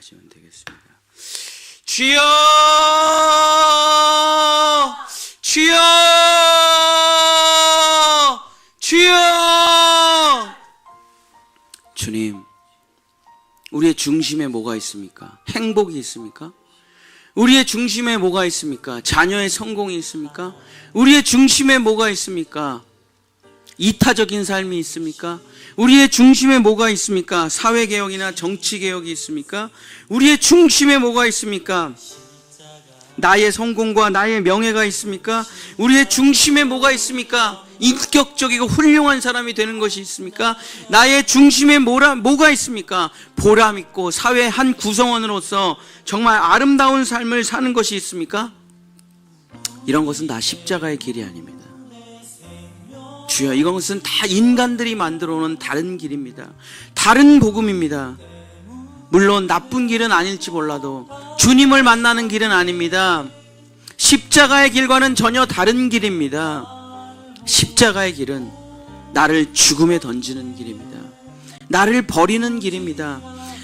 기도하시면 되겠습니다. 주여! 주여! 주여! 주님, 우리의 중심에 뭐가 있습니까? 행복이 있습니까? 우리의 중심에 뭐가 있습니까? 자녀의 성공이 있습니까? 우리의 중심에 뭐가 있습니까? 이타적인 삶이 있습니까? 우리의 중심에 뭐가 있습니까? 사회개혁이나 정치개혁이 있습니까? 우리의 중심에 뭐가 있습니까? 나의 성공과 나의 명예가 있습니까? 우리의 중심에 뭐가 있습니까? 인격적이고 훌륭한 사람이 되는 것이 있습니까? 나의 중심에 뭐라, 뭐가 있습니까? 보람 있고 사회 한 구성원으로서 정말 아름다운 삶을 사는 것이 있습니까? 이런 것은 다 십자가의 길이 아닙니다. 주여, 이것은 다 인간들이 만들어 놓은 다른 길입니다. 다른 복음입니다. 물론 나쁜 길은 아닐지 몰라도 주님을 만나는 길은 아닙니다. 십자가의 길과는 전혀 다른 길입니다. 십자가의 길은 나를 죽음에 던지는 길입니다. 나를 버리는 길입니다.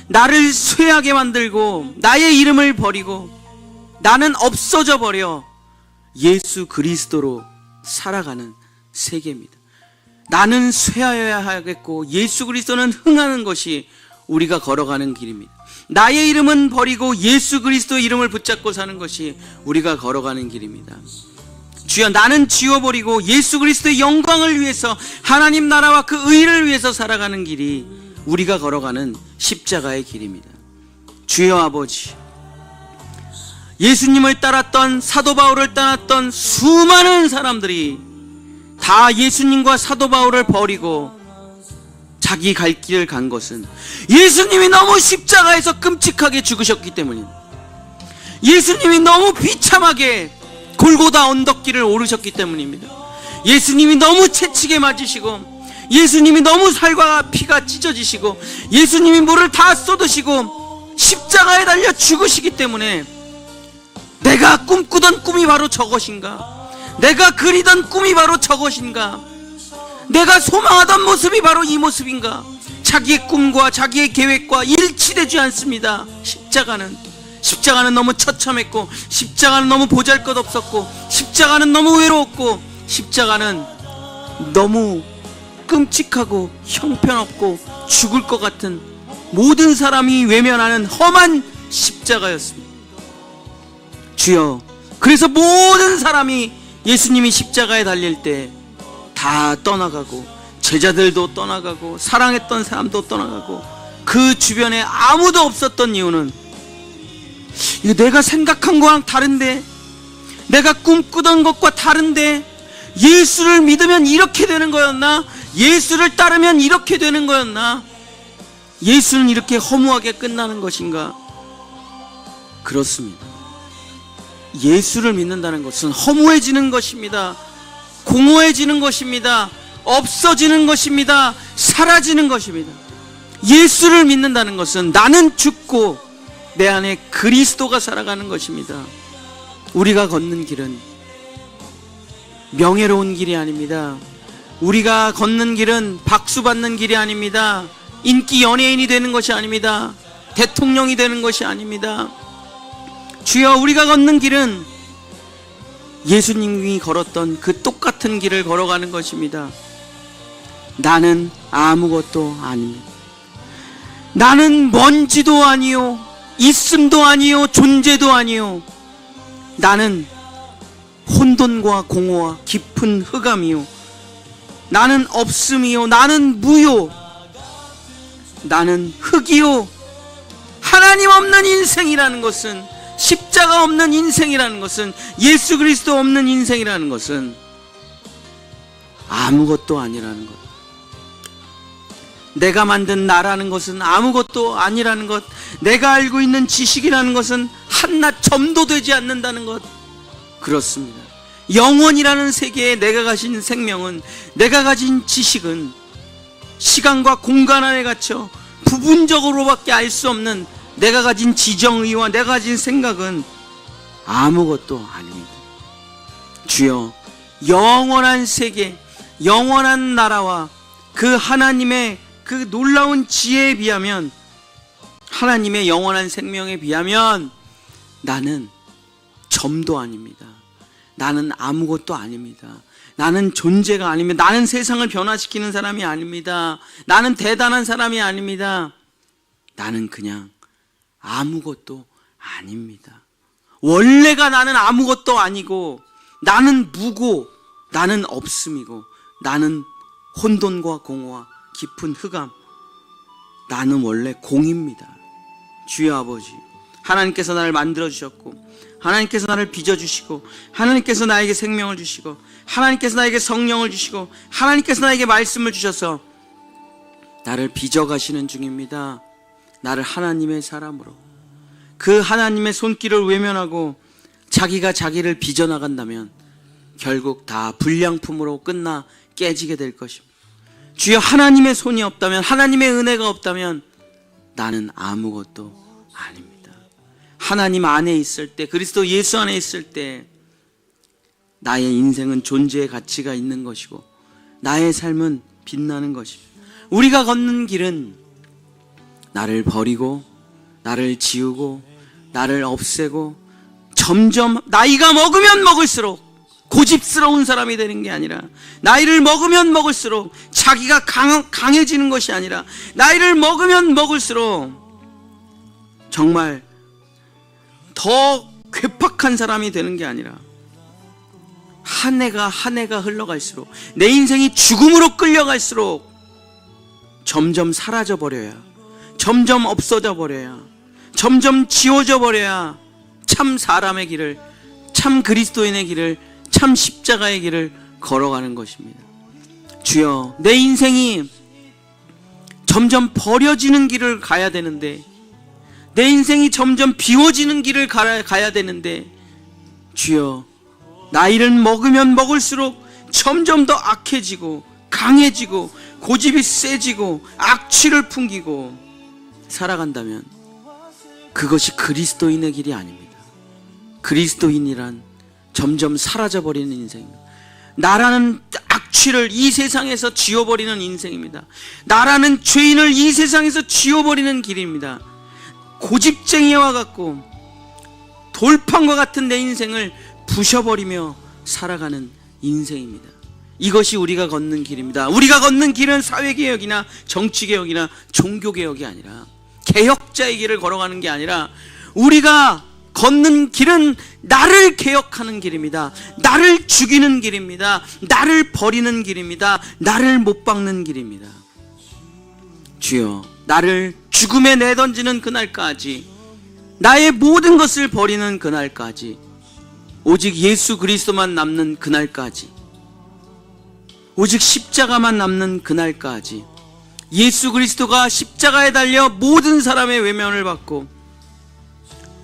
나를 쇠하게 만들고 나의 이름을 버리고 나는 없어져 버려 예수 그리스도로 살아가는 세계입니다. 나는 쇠하여야 하겠고 예수 그리스도는 흥하는 것이 우리가 걸어가는 길입니다. 나의 이름은 버리고 예수 그리스도 이름을 붙잡고 사는 것이 우리가 걸어가는 길입니다. 주여 나는 지워버리고 예수 그리스도의 영광을 위해서 하나님 나라와 그 의를 위해서 살아가는 길이 우리가 걸어가는 십자가의 길입니다. 주여 아버지 예수님을 따랐던 사도 바울을 따랐던 수많은 사람들이 다 예수님과 사도 바울을 버리고 자기 갈 길을 간 것은 예수님이 너무 십자가에서 끔찍하게 죽으셨기 때문입니다. 예수님이 너무 비참하게 골고다 언덕길을 오르셨기 때문입니다. 예수님이 너무 채찍에 맞으시고 예수님이 너무 살과 피가 찢어지시고 예수님이 물을 다 쏟으시고 십자가에 달려 죽으시기 때문에 내가 꿈꾸던 꿈이 바로 저것인가? 내가 그리던 꿈이 바로 저것인가? 내가 소망하던 모습이 바로 이 모습인가? 자기의 꿈과 자기의 계획과 일치되지 않습니다. 십자가는 십자가는 너무 처참했고 십자가는 너무 보잘것없었고 십자가는 너무 외로웠고 십자가는 너무 끔찍하고 형편없고 죽을 것 같은 모든 사람이 외면하는 험한 십자가였습니다. 주여, 그래서 모든 사람이 예수님이 십자가에 달릴 때 다 떠나가고 제자들도 떠나가고 사랑했던 사람도 떠나가고 그 주변에 아무도 없었던 이유는 이거 내가 생각한 거랑 다른데 내가 꿈꾸던 것과 다른데 예수를 믿으면 이렇게 되는 거였나? 예수를 따르면 이렇게 되는 거였나? 예수는 이렇게 허무하게 끝나는 것인가? 그렇습니다. 예수를 믿는다는 것은 허무해지는 것입니다. 공허해지는 것입니다. 없어지는 것입니다. 사라지는 것입니다. 예수를 믿는다는 것은 나는 죽고 내 안에 그리스도가 살아가는 것입니다. 우리가 걷는 길은 명예로운 길이 아닙니다. 우리가 걷는 길은 박수 받는 길이 아닙니다. 인기 연예인이 되는 것이 아닙니다. 대통령이 되는 것이 아닙니다. 주여 우리가 걷는 길은 예수님이 걸었던 그 똑같은 길을 걸어가는 것입니다. 나는 아무것도 아닙니다. 나는 먼지도 아니요, 있음도 아니요, 존재도 아니요. 나는 혼돈과 공허와 깊은 흑암이요. 나는 없음이요, 나는 무요. 나는 흙이요. 하나님 없는 인생이라는 것은 십자가 없는 인생이라는 것은 예수 그리스도 없는 인생이라는 것은 아무것도 아니라는 것. 내가 만든 나라는 것은 아무것도 아니라는 것. 내가 알고 있는 지식이라는 것은 한낱 점도 되지 않는다는 것. 그렇습니다. 영원이라는 세계에 내가 가진 생명은 내가 가진 지식은 시간과 공간 안에 갇혀 부분적으로밖에 알 수 없는 내가 가진 지정의와 내가 가진 생각은 아무것도 아닙니다. 주여, 영원한 세계, 영원한 나라와 그 하나님의 그 놀라운 지혜에 비하면 하나님의 영원한 생명에 비하면 나는 점도 아닙니다. 나는 아무것도 아닙니다. 나는 존재가 아닙니다. 나는 세상을 변화시키는 사람이 아닙니다. 나는 대단한 사람이 아닙니다. 나는 그냥 아무것도 아닙니다. 원래가 나는 아무것도 아니고 나는 무고 나는 없음이고 나는 혼돈과 공허와 깊은 흑암 나는 원래 공입니다. 주여 아버지 하나님께서 나를 만들어 주셨고 하나님께서 나를 빚어 주시고 하나님께서 나에게 생명을 주시고 하나님께서 나에게 성령을 주시고 하나님께서 나에게 말씀을 주셔서 나를 빚어 가시는 중입니다. 나를 하나님의 사람으로 그 하나님의 손길을 외면하고 자기가 자기를 빚어 나간다면 결국 다 불량품으로 끝나 깨지게 될 것입니다. 주여 하나님의 손이 없다면 하나님의 은혜가 없다면 나는 아무것도 아닙니다. 하나님 안에 있을 때 그리스도 예수 안에 있을 때 나의 인생은 존재의 가치가 있는 것이고 나의 삶은 빛나는 것입니다. 우리가 걷는 길은 나를 버리고 나를 지우고 나를 없애고 점점 나이가 먹으면 먹을수록 고집스러운 사람이 되는 게 아니라 나이를 먹으면 먹을수록 자기가 강, 강해지는 것이 아니라 나이를 먹으면 먹을수록 정말 더 괴팍한 사람이 되는 게 아니라 한 해가 한 해가 흘러갈수록 내 인생이 죽음으로 끌려갈수록 점점 사라져 버려야 점점 없어져 버려야 점점 지워져 버려야 참 사람의 길을 참 그리스도인의 길을 참 십자가의 길을 걸어가는 것입니다. 주여, 내 인생이 점점 버려지는 길을 가야 되는데, 내 인생이 점점 비워지는 길을 가, 가야 되는데, 주여, 나이를 먹으면 먹을수록 점점 더 악해지고, 강해지고, 고집이 세지고, 악취를 풍기고, 살아간다면, 그것이 그리스도인의 길이 아닙니다. 그리스도인이란 점점 사라져버리는 인생입니다. 나라는 악취를 이 세상에서 지워버리는 인생입니다. 나라는 죄인을 이 세상에서 지워버리는 길입니다. 고집쟁이와 같고 돌판과 같은 내 인생을 부셔버리며 살아가는 인생입니다. 이것이 우리가 걷는 길입니다. 우리가 걷는 길은 사회개혁이나 정치개혁이나 종교개혁이 아니라 개혁자의 길을 걸어가는 게 아니라 우리가 걷는 길은 나를 개혁하는 길입니다. 나를 죽이는 길입니다. 나를 버리는 길입니다. 나를 못 박는 길입니다. 주여, 나를 죽음에 내던지는 그날까지, 나의 모든 것을 버리는 그날까지, 오직 예수 그리스도만 남는 그날까지, 오직 십자가만 남는 그날까지, 예수 그리스도가 십자가에 달려 모든 사람의 외면을 받고,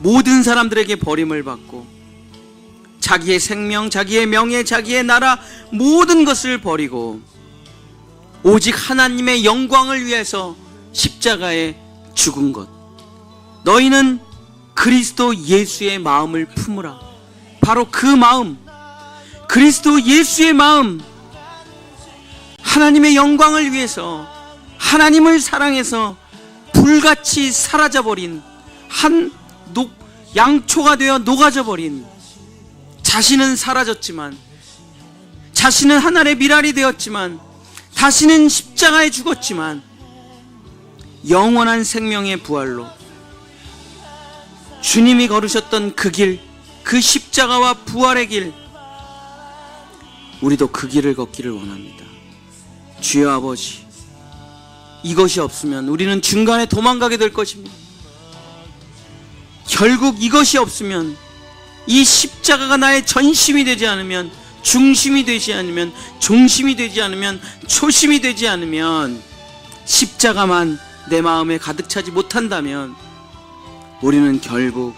모든 사람들에게 버림을 받고 자기의 생명, 자기의 명예, 자기의 나라 모든 것을 버리고 오직 하나님의 영광을 위해서 십자가에 죽은 것. 너희는 그리스도 예수의 마음을 품으라. 바로 그 마음, 그리스도 예수의 마음, 하나님의 영광을 위해서 하나님을 사랑해서 불같이 사라져버린 한 녹, 양초가 되어 녹아져 버린 자신은 사라졌지만 자신은 하늘의 미랄이 되었지만 다시는 십자가에 죽었지만 영원한 생명의 부활로 주님이 걸으셨던 그 길, 그 십자가와 부활의 길, 우리도 그 길을 걷기를 원합니다. 주여 아버지, 이것이 없으면 우리는 중간에 도망가게 될 것입니다. 결국 이것이 없으면 이 십자가가 나의 전심이 되지 않으면 중심이 되지 않으면 중심이 되지 않으면 초심이 되지 않으면 십자가만 내 마음에 가득 차지 못한다면 우리는 결국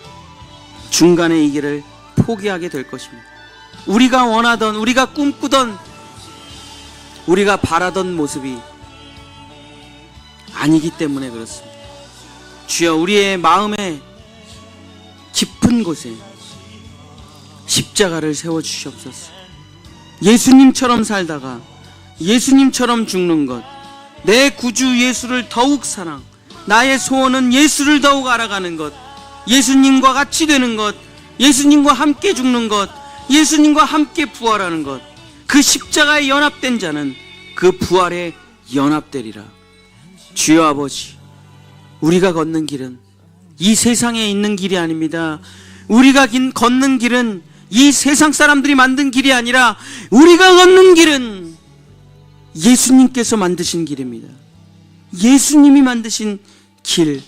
중간에 이 길을 포기하게 될 것입니다. 우리가 원하던 우리가 꿈꾸던 우리가 바라던 모습이 아니기 때문에 그렇습니다. 주여 우리의 마음에 깊은 곳에 십자가를 세워 주시옵소서. 예수님처럼 살다가 예수님처럼 죽는 것, 내 구주 예수를 더욱 사랑, 나의 소원은 예수를 더욱 알아가는 것, 예수님과 같이 되는 것, 예수님과 함께 죽는 것, 예수님과 함께 부활하는 것. 그 십자가에 연합된 자는 그 부활에 연합되리라. 주여 아버지, 우리가 걷는 길은 이 세상에 있는 길이 아닙니다. 우리가 긴 걷는 길은 이 세상 사람들이 만든 길이 아니라 우리가 걷는 길은 예수님께서 만드신 길입니다. 예수님이 만드신 길.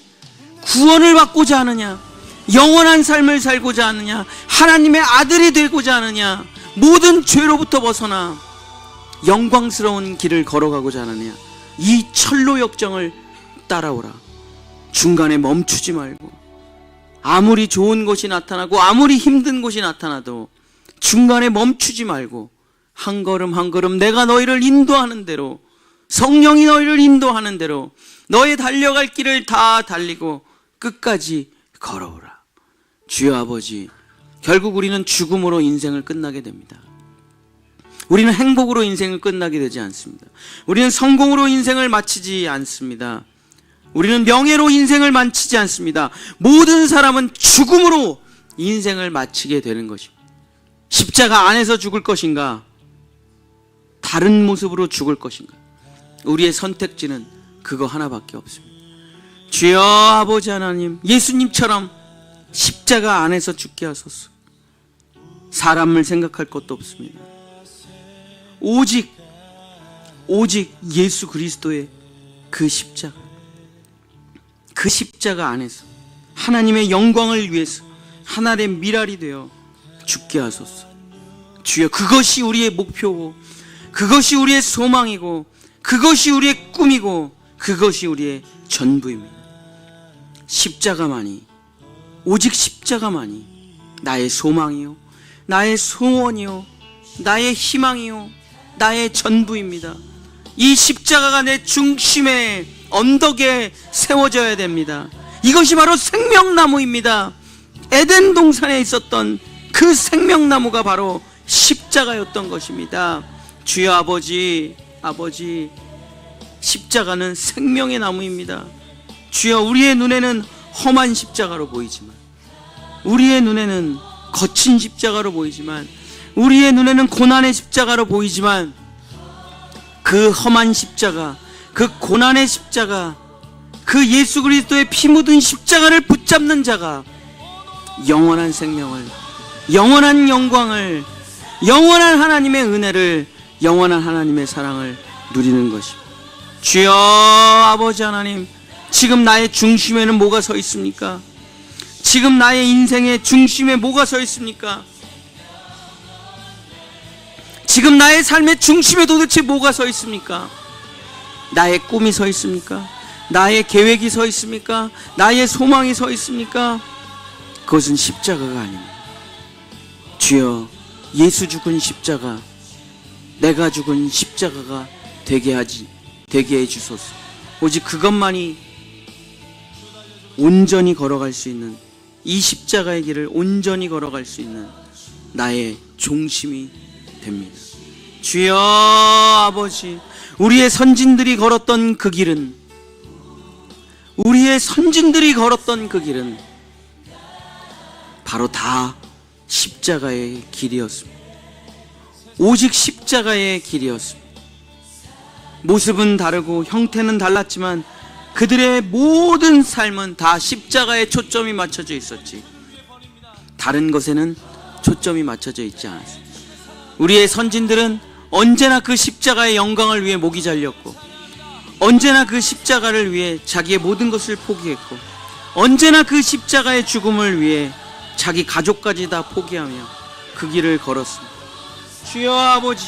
구원을 받고자 하느냐? 영원한 삶을 살고자 하느냐? 하나님의 아들이 되고자 하느냐? 모든 죄로부터 벗어나 영광스러운 길을 걸어가고자 하느냐? 이 철로 역정을 따라오라. 중간에 멈추지 말고 아무리 좋은 것이 나타나고 아무리 힘든 것이 나타나도 중간에 멈추지 말고 한 걸음 한 걸음 내가 너희를 인도하는 대로 성령이 너희를 인도하는 대로 너의 달려갈 길을 다 달리고 끝까지 걸어오라. 주여 아버지, 결국 우리는 죽음으로 인생을 끝나게 됩니다. 우리는 행복으로 인생을 끝나게 되지 않습니다. 우리는 성공으로 인생을 마치지 않습니다. 우리는 명예로 인생을 마치지 않습니다. 모든 사람은 죽음으로 인생을 마치게 되는 것입니다. 십자가 안에서 죽을 것인가? 다른 모습으로 죽을 것인가? 우리의 선택지는 그거 하나밖에 없습니다. 주여 아버지 하나님, 예수님처럼 십자가 안에서 죽게 하소서. 사람을 생각할 것도 없습니다. 오직 오직 예수 그리스도의 그 십자가 그 십자가 안에서 하나님의 영광을 위해서 하나의 미랄이 되어 죽게 하소서. 주여 그것이 우리의 목표고 그것이 우리의 소망이고 그것이 우리의 꿈이고 그것이 우리의 전부입니다. 십자가만이 오직 십자가만이 나의 소망이요 나의 소원이요 나의 희망이요 나의 전부입니다. 이 십자가가 내 중심에 언덕에 세워져야 됩니다. 이것이 바로 생명나무입니다. 에덴 동산에 있었던 그 생명나무가 바로 십자가였던 것입니다. 주여 아버지, 아버지, 십자가는 생명의 나무입니다. 주여 우리의 눈에는 험한 십자가로 보이지만, 우리의 눈에는 거친 십자가로 보이지만, 우리의 눈에는 고난의 십자가로 보이지만, 그 험한 십자가, 그 고난의 십자가, 그 예수 그리스도의 피 묻은 십자가를 붙잡는 자가 영원한 생명을, 영원한 영광을, 영원한 하나님의 은혜를, 영원한 하나님의 사랑을 누리는 것입니다. 주여 아버지 하나님, 지금 나의 중심에는 뭐가 서 있습니까? 지금 나의 인생의 중심에 뭐가 서 있습니까? 지금 나의 삶의 중심에 도대체 뭐가 서 있습니까? 나의 꿈이 서 있습니까? 나의 계획이 서 있습니까? 나의 소망이 서 있습니까? 그것은 십자가가 아닙니다. 주여, 예수 죽은 십자가, 내가 죽은 십자가가 되게 하지, 되게 해 주소서. 오직 그것만이 온전히 걸어갈 수 있는 이 십자가의 길을 온전히 걸어갈 수 있는 나의 중심이 됩니다. 주여 아버지, 우리의 선진들이 걸었던 그 길은 우리의 선진들이 걸었던 그 길은 바로 다 십자가의 길이었습니다. 오직 십자가의 길이었습니다. 모습은 다르고 형태는 달랐지만 그들의 모든 삶은 다 십자가에 초점이 맞춰져 있었지. 다른 것에는 초점이 맞춰져 있지 않았습니다. 우리의 선진들은 언제나 그 십자가의 영광을 위해 목이 잘렸고, 언제나 그 십자가를 위해 자기의 모든 것을 포기했고, 언제나 그 십자가의 죽음을 위해 자기 가족까지 다 포기하며 그 길을 걸었습니다. 주여 아버지,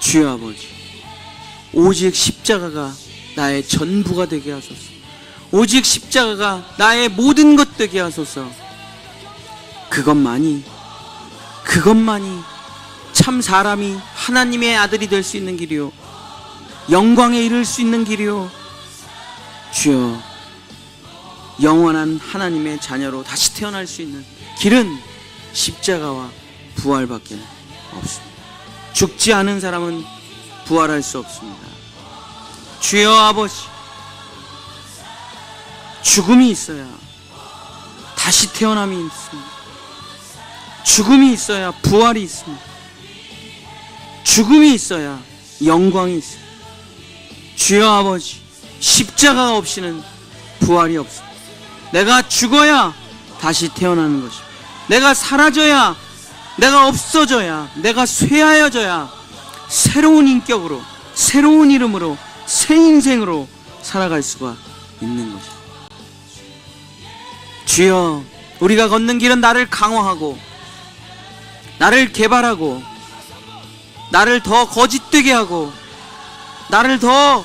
주여 아버지, 오직 십자가가 나의 전부가 되게 하소서. 오직 십자가가 나의 모든 것 되게 하소서. 그것만이, 그것만이 참 사람이 하나님의 아들이 될 수 있는 길이요. 영광에 이를 수 있는 길이요. 주여, 영원한 하나님의 자녀로 다시 태어날 수 있는 길은 십자가와 부활밖에 없습니다. 죽지 않은 사람은 부활할 수 없습니다. 주여 아버지, 죽음이 있어야 다시 태어남이 있습니다. 죽음이 있어야 부활이 있습니다. 죽음이 있어야 영광이 있습니다. 주여 아버지, 십자가 없이는 부활이 없습니다. 내가 죽어야 다시 태어나는 것입니다. 내가 사라져야, 내가 없어져야, 내가 쇠하여져야 새로운 인격으로, 새로운 이름으로, 새 인생으로 살아갈 수가 있는 것입니다. 주여, 우리가 걷는 길은 나를 강화하고, 나를 개발하고, 나를 더 거짓되게 하고, 나를 더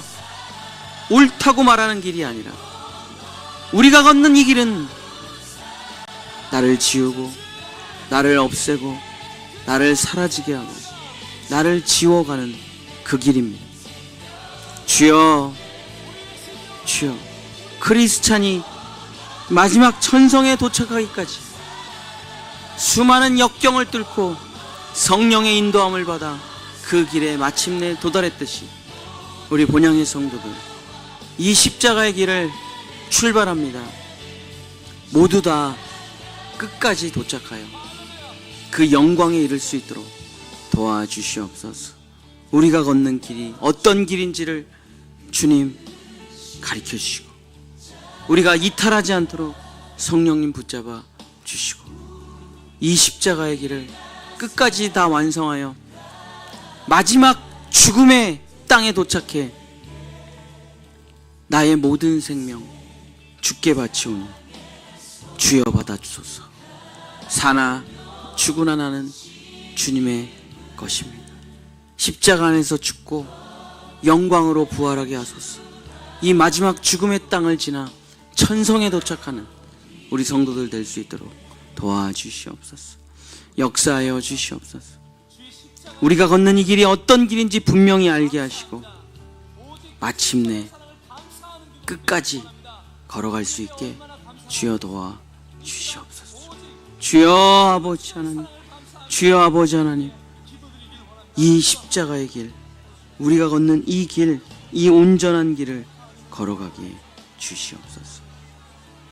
옳다고 말하는 길이 아니라, 우리가 걷는 이 길은 나를 지우고, 나를 없애고, 나를 사라지게 하고, 나를 지워가는 그 길입니다. 주여, 주여, 크리스찬이 마지막 천성에 도착하기까지 수많은 역경을 뚫고 성령의 인도함을 받아 그 길에 마침내 도달했듯이 우리 본향의 성도들 이 십자가의 길을 출발합니다. 모두 다 끝까지 도착하여 그 영광에 이를 수 있도록 도와주시옵소서. 우리가 걷는 길이 어떤 길인지를 주님 가르쳐 주시고 우리가 이탈하지 않도록 성령님 붙잡아 주시고 이 십자가의 길을 끝까지 다 완성하여 마지막 죽음의 땅에 도착해 나의 모든 생명 죽게 바치오니 주여 받아 주소서. 사나 죽으나 나는 주님의 것입니다. 십자가 안에서 죽고 영광으로 부활하게 하소서. 이 마지막 죽음의 땅을 지나 천성에 도착하는 우리 성도들 될 수 있도록 도와주시옵소서. 역사하여 주시옵소서. 우리가 걷는 이 길이 어떤 길인지 분명히 알게 하시고 마침내 끝까지 걸어갈 수 있게 주여 도와 주시옵소서. 주여 아버지 하나님, 주여 아버지 하나님, 이 십자가의 길, 우리가 걷는 이 길, 이 온전한 길을 걸어가게 주시옵소서.